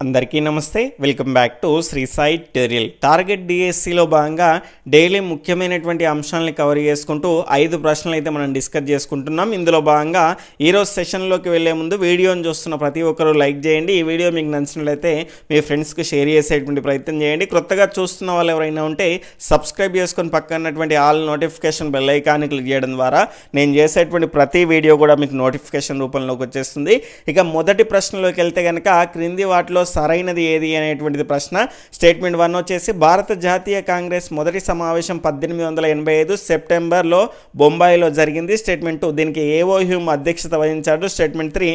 అందరికీ నమస్తే. Welcome back to Sri Sai tutorial target డిఎస్సిలో భాగంగా డైలీ ముఖ్యమైనటువంటి అంశాలని కవర్ చేసుకుంటూ ఐదు ప్రశ్నలు అయితే మనం డిస్కస్ చేసుకుంటున్నాం. ఇందులో భాగంగా ఈరోజు సెషన్లోకి వెళ్ళే ముందు వీడియోని చూస్తున్న ప్రతి ఒక్కరూ లైక్ చేయండి. ఈ వీడియో మీకు నచ్చినట్లయితే మీ ఫ్రెండ్స్కి షేర్ చేసేటువంటి ప్రయత్నం చేయండి. కొత్తగా చూస్తున్న వాళ్ళు ఎవరైనా ఉంటే సబ్స్క్రైబ్ చేసుకొని పక్కనటువంటి ఆల్ నోటిఫికేషన్ బెల్ ఐకాన్ని క్లిక్ చేయడం ద్వారా నేను చేసేటువంటి ప్రతి వీడియో కూడా మీకు నోటిఫికేషన్ రూపంలోకి వచ్చేస్తుంది. ఇక మొదటి ప్రశ్నలోకి వెళ్తే కనుక క్రింది వాటిలో సరైనది ఏది అనేటువంటిది ప్రశ్న. స్టేట్మెంట్ వన్ వచ్చేసి భారత జాతీయ కాంగ్రెస్ మొదటి సమావేశం పద్దెనిమిది వందల ఎనభై ఐదు సెప్టెంబర్లో బొంబాయిలో జరిగింది. స్టేట్మెంట్ టూ దీనికి ఏవో హ్యూమ్ అధ్యక్షత వహించాడు. స్టేట్మెంట్ త్రీ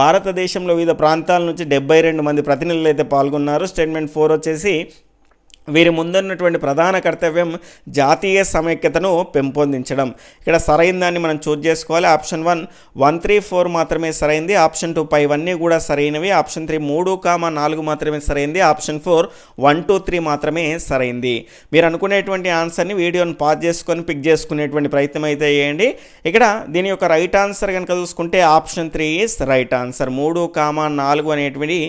భారతదేశంలో వివిధ ప్రాంతాల నుంచి డెబ్బై రెండు మంది ప్రతినిధులు అయితే పాల్గొన్నారు. స్టేట్మెంట్ ఫోర్ వచ్చేసి వీరి ముందున్నటువంటి ప్రధాన కర్తవ్యం జాతీయ సమైక్యతను పెంపొందించడం. ఇక్కడ సరైన దాన్ని మనం చూజ్ చేసుకోవాలి. Option one one three four మాత్రమే సరైంది. ఆప్షన్ టూ ఫైవ్ అన్నీ కూడా సరైనవి. ఆప్షన్ త్రీ మూడు కామ నాలుగు మాత్రమే సరైంది. Option four one two three మాత్రమే సరైంది. మీరు అనుకునేటువంటి ఆన్సర్ని వీడియోని పాజ్ చేసుకొని పిక్ చేసుకునేటువంటి ప్రయత్నం అయితే చేయండి. ఇక్కడ దీని యొక్క రైట్ ఆన్సర్ కనుక చూసుకుంటే option three is right answer. మూడు కామా నాలుగు అనేటువంటి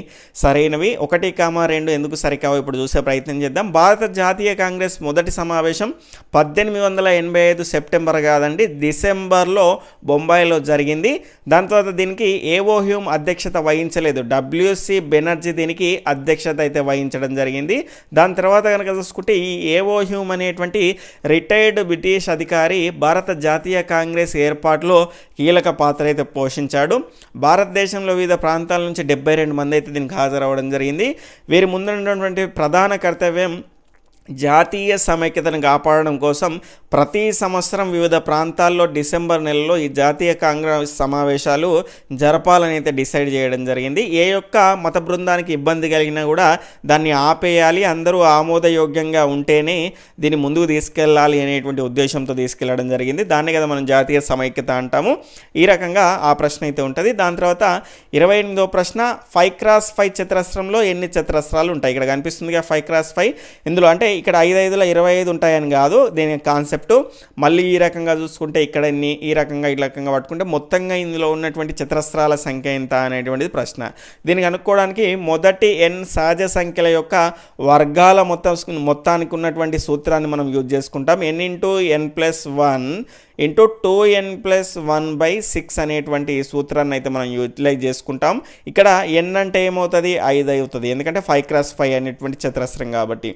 సరైనవి. ఒకటి కామా రెండు ఎందుకు సరికావో ఇప్పుడు చూసే ప్రయత్నం చేద్దాం. భారత జాతీయ కాంగ్రెస్ మొదటి సమావేశం పద్దెనిమిది వందల ఎనభై ఐదు సెప్టెంబర్ కాదండి డిసెంబర్లో బొంబాయిలో జరిగింది. దాని తర్వాత దీనికి ఏవో హ్యూమ్ అధ్యక్షత వహించలేదు. డబ్ల్యూసి బెనర్జీ దీనికి అధ్యక్షత అయితే వహించడం జరిగింది. దాని తర్వాత కనుక చూసుకుంటే ఈ ఏవో హ్యూమ్ అనేటువంటి రిటైర్డ్ బ్రిటిష్ అధికారి భారత జాతీయ కాంగ్రెస్ ఏర్పాటులో కీలక పాత్ర అయితే పోషించాడు. భారతదేశంలో వివిధ ప్రాంతాల నుంచి డెబ్బై రెండు మంది అయితే దీనికి హాజరవ్వడం జరిగింది. వీరి ముందున్నటువంటి ప్రధాన కర్తవ్యం జాతీయ సమైక్యతను కాపాడడం కోసం ప్రతి సంవత్సరం వివిధ ప్రాంతాల్లో డిసెంబర్ నెలలో ఈ జాతీయ కాంగ్రెస్ సమావేశాలు జరపాలని అయితే డిసైడ్ చేయడం జరిగింది. ఏ యొక్క మత బృందానికి ఇబ్బంది కలిగినా కూడా దాన్ని ఆపేయాలి అందరూ ఆమోదయోగ్యంగా ఉంటేనే దీన్ని ముందుకు తీసుకెళ్ళాలి అనేటువంటి ఉద్దేశంతో తీసుకెళ్ళడం జరిగింది. దాన్ని కదా మనం జాతీయ సమైక్యత అంటాము. ఈ రకంగా ఆ ప్రశ్న అయితే ఉంటుంది. దాని తర్వాత ఇరవై ఎనిమిదో ప్రశ్న ఫైవ్ క్రాస్ ఫైవ్ చతురస్రంలో ఎన్ని చతురస్రాలు ఉంటాయి? ఇక్కడ కనిపిస్తుంది ఫైవ్ క్రాస్ ఫైవ్. ఇందులో అంటే ఇక్కడ ఐదు ఐదుల ఇరవై ఐదు ఉంటాయని కాదు దీని కాన్సెప్ట్ మళ్ళీ ఈ రకంగా చూసుకుంటే ఇక్కడ ఎన్ని ఈ రకంగా ఈ రకంగా పట్టుకుంటే మొత్తంగా ఇందులో ఉన్నటువంటి చతురస్రాల సంఖ్య ఎంత అనేటువంటిది ప్రశ్న. దీన్ని కనుక్కోవడానికి మొదటి ఎన్ సహజ సంఖ్యల యొక్క వర్గాల మొత్తం మొత్తానికి ఉన్నటువంటి సూత్రాన్ని మనం యూజ్ చేసుకుంటాం. N into n plus one into two n plus one by six అనేటువంటి సూత్రాన్ని అయితే మనం యూటిలైజ్ చేసుకుంటాం. ఇక్కడ ఎన్ అంటే ఏమవుతుంది? ఐదు అవుతుంది. ఎందుకంటే ఫైవ్ క్రాస్ ఫైవ్ అనేటువంటి చతురస్రం కాబట్టి.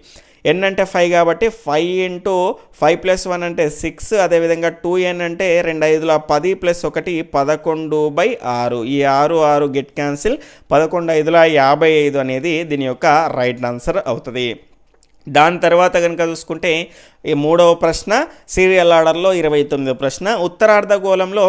ఎన్ అంటే ఫైవ్ కాబట్టి five into five plus one అంటే సిక్స్. అదేవిధంగా టూ ఎన్ అంటే రెండు ఐదుల పది ప్లస్ ఒకటి పదకొండు బై ఆరు. ఈ ఆరు ఆరు గెట్ క్యాన్సిల్. పదకొండు ఐదుల యాభై ఐదు అనేది దీని యొక్క రైట్ ఆన్సర్ అవుతుంది. దాని తర్వాత కనుక చూసుకుంటే ఈ మూడవ ప్రశ్న సీరియల్ ఆర్డర్లో ఇరవై తొమ్మిదో ప్రశ్న. ఉత్తరార్ధగోళంలో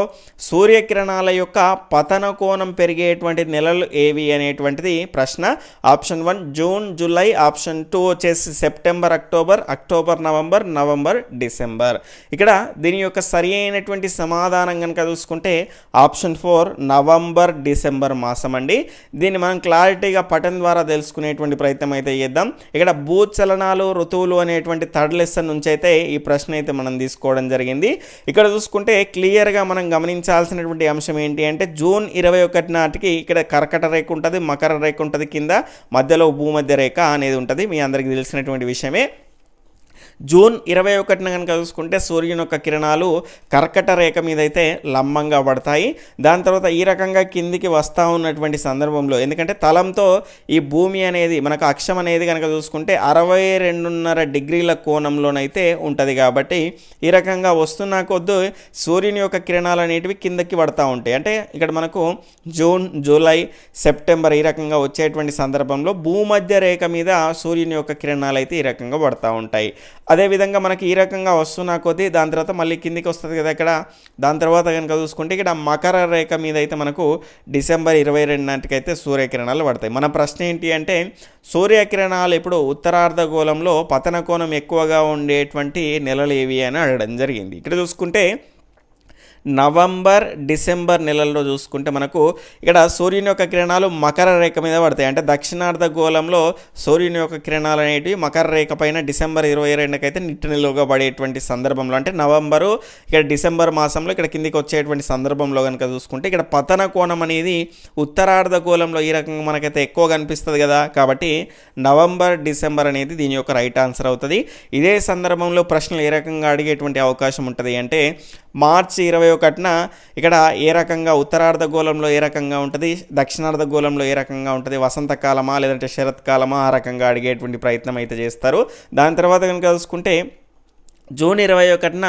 సూర్యకిరణాల యొక్క పతన కోణం పెరిగేటువంటి నెలలు ఏవి అనేటువంటిది ప్రశ్న. Option one June July. Option two వచ్చేసి September October. October November November December. ఇక్కడ దీని యొక్క సరి అయినటువంటి సమాధానం కనుక చూసుకుంటే ఆప్షన్ ఫోర్ నవంబర్ డిసెంబర్ మాసం అండి దీన్ని మనం క్లారిటీగా పటం ద్వారా తెలుసుకునేటువంటి ప్రయత్నం అయితే చేద్దాం. ఇక్కడ భూచలనాలు ఋతువులు అనేటువంటి థర్డ్ లెసన్ నుంచి అయితే ఈ ప్రశ్న అయితే మనం తీసుకోవడం జరిగింది. ఇక్కడ చూసుకుంటే క్లియర్గా మనం గమనించాల్సినటువంటి అంశం ఏంటి అంటే జూన్ ఇరవై ఒకటి నాటికి ఇక్కడ కర్కట రేఖ ఉంటుంది మకర రేఖ ఉంటుంది కింద మధ్యలో భూమధ్య రేఖ అనేది ఉంటుంది. మీ అందరికీ తెలిసినటువంటి విషయమే. జూన్ ఇరవై ఒకటిన కనుక చూసుకుంటే సూర్యుని యొక్క కిరణాలు కర్కట రేఖ మీద అయితే లంబంగా పడతాయి. దాని తర్వాత ఈ రకంగా కిందికి వస్తూ ఉన్నటువంటి సందర్భంలో ఎందుకంటే తలంతో ఈ భూమి అనేది మనకు అక్షం అనేది కనుక చూసుకుంటే అరవై రెండున్నర డిగ్రీల కోణంలోనైతే ఉంటుంది కాబట్టి ఈ రకంగా వస్తున్న కొద్దు సూర్యుని యొక్క కిరణాలు అనేటివి కిందకి పడతా ఉంటాయి. అంటే ఇక్కడ మనకు జూన్ జూలై సెప్టెంబర్ ఈ రకంగా వచ్చేటువంటి సందర్భంలో భూమధ్య రేఖ మీద సూర్యుని యొక్క కిరణాలు అయితే ఈ రకంగా పడతా ఉంటాయి. అదేవిధంగా మనకి ఈ రకంగా వస్తున్న కొద్దీ దాని తర్వాత మళ్ళీ కిందికి వస్తుంది కదా ఇక్కడ. దాని తర్వాత కనుక చూసుకుంటే ఇక్కడ మకర రేఖ మీద అయితే మనకు డిసెంబర్ ఇరవై రెండు నాటికైతే సూర్యకిరణాలు పడతాయి. మన ప్రశ్న ఏంటి అంటే సూర్యకిరణాలు ఇప్పుడు ఉత్తరార్ధగోళంలో పతన కోణం ఎక్కువగా ఉండేటువంటి నెలలు ఏవి అని అడగడం జరిగింది. ఇక్కడ చూసుకుంటే నవంబర్ డిసెంబర్ నెలల్లో చూసుకుంటే మనకు ఇక్కడ సూర్యుని యొక్క కిరణాలు మకర రేఖ మీద పడతాయి. అంటే దక్షిణార్ధ గోళంలో సూర్యుని యొక్క కిరణాలు అనేటివి మకర రేఖ పైన డిసెంబర్ ఇరవై రెండుకైతే నిట్టు నిలువగా పడేటువంటి సందర్భంలో. అంటే నవంబరు ఇక్కడ డిసెంబర్ మాసంలో ఇక్కడ కిందికి వచ్చేటువంటి సందర్భంలో కనుక చూసుకుంటే ఇక్కడ పతన కోణం అనేది ఉత్తరార్ధ గోళంలో ఈ రకంగా మనకైతే ఎక్కువ కనిపిస్తుంది కదా. కాబట్టి నవంబర్ డిసెంబర్ అనేది దీని యొక్క రైట్ ఆన్సర్ అవుతుంది. ఇదే సందర్భంలో ప్రశ్నలు ఏ రకంగా అడిగేటువంటి అవకాశం ఉంటుంది అంటే మార్చి ఇరవై ఒకటిన ఇక్కడ ఏ రకంగా ఉత్తరార్ధ గోళంలో ఏ రకంగా ఉంటుంది దక్షిణార్ధ గోళంలో ఏ రకంగా ఉంటుంది వసంతకాలమా లేదంటే శరత్కాలమా ఆ రకంగా అడిగేటువంటి ప్రయత్నం అయితే చేస్తారు. దాని తర్వాత కనుక చూసుకుంటే జూన్ ఇరవై ఒకటిన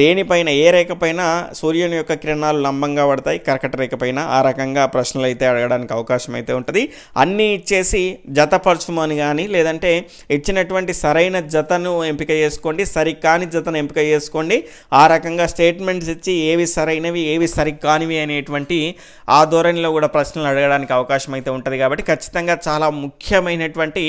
దేనిపైన ఏ రేఖపైన సూర్యుని యొక్క కిరణాలు లంబంగా పడతాయి కర్కట రేఖ పైన? ఆ రకంగా ప్రశ్నలు అయితే అడగడానికి అవకాశం అయితే ఉంటుంది. అన్నీ ఇచ్చేసి జతపరచుమని కానీ లేదంటే ఇచ్చినటువంటి సరైన జతను ఎంపిక చేసుకోండి సరికాని జతను ఎంపిక చేసుకోండి. ఆ రకంగా స్టేట్మెంట్స్ ఇచ్చి ఏవి సరైనవి ఏవి సరికానివి అనేటువంటి ఆ ధోరణిలో కూడా ప్రశ్నలు అడగడానికి అవకాశం అయితే ఉంటుంది కాబట్టి ఖచ్చితంగా చాలా ముఖ్యమైనటువంటి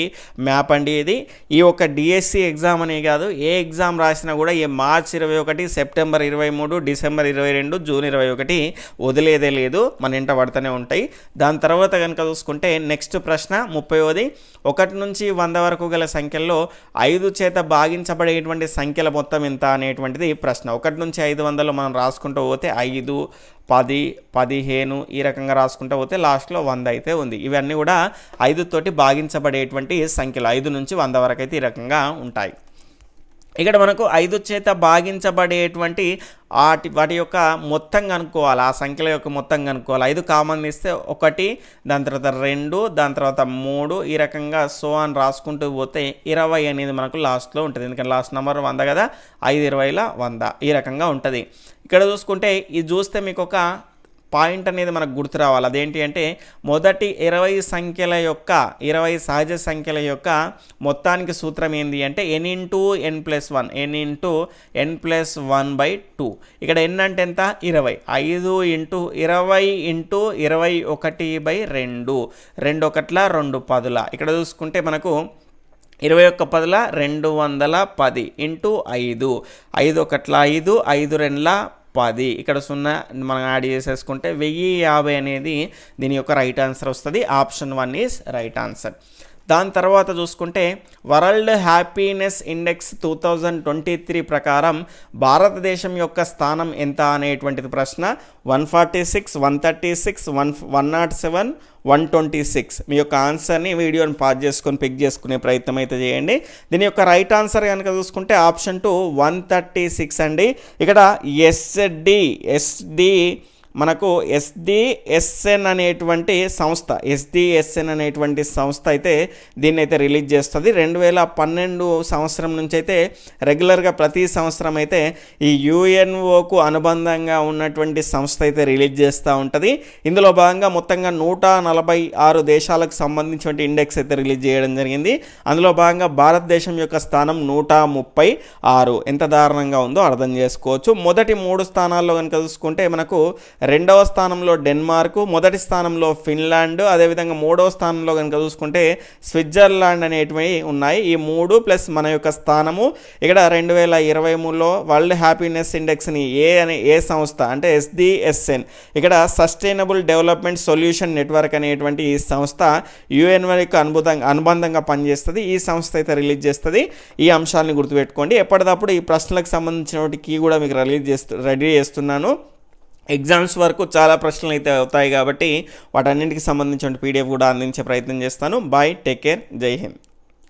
మ్యాప్ అండి ఇది. ఈ యొక్క డిఎస్సి ఎగ్జామ్ అనే కాదు ఏ ఎగ్జామ్ రాసిన కూడా ఈ మార్చ్ ఇరవై ఒకటి సెప్టెంబర్ ఇరవై మూడు డిసెంబర్ ఇరవై రెండు జూన్ ఇరవై ఒకటి వదిలేదే లేదు. మన ఇంట పడుతూనే ఉంటాయి. దాని తర్వాత కనుక చూసుకుంటే నెక్స్ట్ ప్రశ్న ముప్పైవది ఒకటి నుంచి వంద వరకు గల సంఖ్యల్లో ఐదు చేత భాగించబడేటువంటి సంఖ్యల మొత్తం ఎంత అనేటువంటిది ప్రశ్న. ఒకటి నుంచి ఐదు వందలు మనం రాసుకుంటూ పోతే ఐదు పది పదిహేను ఈ రకంగా రాసుకుంటూ పోతే లాస్ట్లో వంద అయితే ఉంది. ఇవన్నీ కూడా ఐదుతోటి భాగించబడేటువంటి సంఖ్యలు. ఐదు నుంచి వంద వరకు అయితే ఈ రకంగా ఉంటాయి. ఇక్కడ మనకు ఐదు చేత భాగించబడేటువంటి వాటి వాటి యొక్క మొత్తం కనుక్కోవాలి. ఆ సంఖ్యల యొక్క మొత్తం కనుక్కోవాలి. ఐదు కామన్ ఇస్తే ఒకటి దాని తర్వాత రెండు దాని తర్వాత మూడు ఈ రకంగా సో అని రాసుకుంటూ పోతే ఇరవై అనేది మనకు లాస్ట్లో ఉంటుంది. ఎందుకంటే లాస్ట్ నెంబర్ వంద కదా? ఐదు ఇరవైల వంద. ఈ రకంగా ఉంటుంది. ఇక్కడ చూసుకుంటే ఇది చూస్తే మీకు ఒక పాయింట్ అనేది మనకు గుర్తు రావాలి. అదేంటి అంటే మొదటి ఇరవై సంఖ్యల యొక్క ఇరవై సహజ సంఖ్యల యొక్క మొత్తానికి సూత్రం ఏంది అంటే n into n plus one n into n plus one by two. ఇక్కడ ఎన్ అంటే ఎంత? ఇరవై. ఐదు ఇంటూ ఇరవై ఇంటూ ఇరవై ఒకటి బై రెండు. రెండు ఒకట్ల రెండు పదుల. ఇక్కడ చూసుకుంటే మనకు ఇరవై ఒక్క పదుల రెండు వందల పది ఇంటూ ఐదు. ఐదు ఒకట్ల ఐదు ఐదు రెండ్ల పది. ఇక్కడ సున్నా మనం యాడ్ చేసేసుకుంటే వెయ్యి యాభై అనేది దీని యొక్క రైట్ ఆన్సర్ వస్తుంది. Option one is right answer దాని తర్వాత చూసుకుంటే world happiness index two thousand twenty three ప్రకారం భారతదేశం యొక్క స్థానం ఎంత అనేటువంటిది ప్రశ్న one forty six one thirty six one one nought seven one twenty six. మీ యొక్క ఆన్సర్ని వీడియోని పాజ్ చేసుకొని పిక్ చేసుకునే ప్రయత్నం అయితే చేయండి. దీని యొక్క రైట్ ఆన్సర్ కనుక చూసుకుంటే option two one thirty six అండి. ఇక్కడ ఎస్డి ఎస్డి మనకు ఎస్డిఎస్ఎన్ అనేటువంటి సంస్థ ఎస్డిఎస్ఎన్ అనేటువంటి సంస్థ అయితే దీన్ని అయితే రిలీజ్ చేస్తుంది. రెండు వేల పన్నెండు సంవత్సరం నుంచి అయితే రెగ్యులర్గా ప్రతి సంవత్సరం అయితే ఈ యుఎన్ఓకు అనుబంధంగా ఉన్నటువంటి సంస్థ అయితే రిలీజ్ చేస్తూ ఉంటుంది. ఇందులో భాగంగా మొత్తంగా నూట నలభై ఆరు దేశాలకు సంబంధించిన ఇండెక్స్ అయితే రిలీజ్ చేయడం జరిగింది. అందులో భాగంగా భారతదేశం యొక్క స్థానం నూట ముప్పై ఆరు. ఎంత దారుణంగా ఉందో అర్థం చేసుకోవచ్చు. మొదటి మూడు స్థానాల్లో కనుక చూసుకుంటే మనకు రెండవ స్థానంలో డెన్మార్క్ మొదటి స్థానంలో ఫిన్లాండ్ అదేవిధంగా మూడవ స్థానంలో కనుక చూసుకుంటే స్విట్జర్లాండ్ అనేటివి ఉన్నాయి. ఈ మూడు ప్లస్ మన యొక్క స్థానము. ఇక్కడ రెండు వేల ఇరవై మూడులో వరల్డ్ హ్యాపీనెస్ ఇండెక్స్ని ఏ అనే ఏ సంస్థ అంటే ఎస్డిఎస్ఎన్. ఇక్కడ సస్టైనబుల్ డెవలప్మెంట్ సొల్యూషన్ నెట్వర్క్ అనేటువంటి ఈ సంస్థ యుఎన్వైకి అనుబంధంగా అనుబంధంగా పనిచేస్తుంది. ఈ సంస్థ అయితే రిలీజ్ చేస్తుంది. ఈ అంశాలను గుర్తుపెట్టుకోండి. ఎప్పటికప్పుడు ఈ ప్రశ్నలకు సంబంధించిన కీ కూడా మీకు రిలీజ్ చేస్తూ రెడీ చేస్తున్నాను. ఎగ్జామ్స్ వరకు చాలా ప్రశ్నలు అయితే అవుతాయి కాబట్టి వాటన్నింటికి సంబంధించిన పీడిఎఫ్ కూడా అందించే ప్రయత్నం చేస్తాను. బాయ్ టేక్ కేర్ జై హింద్.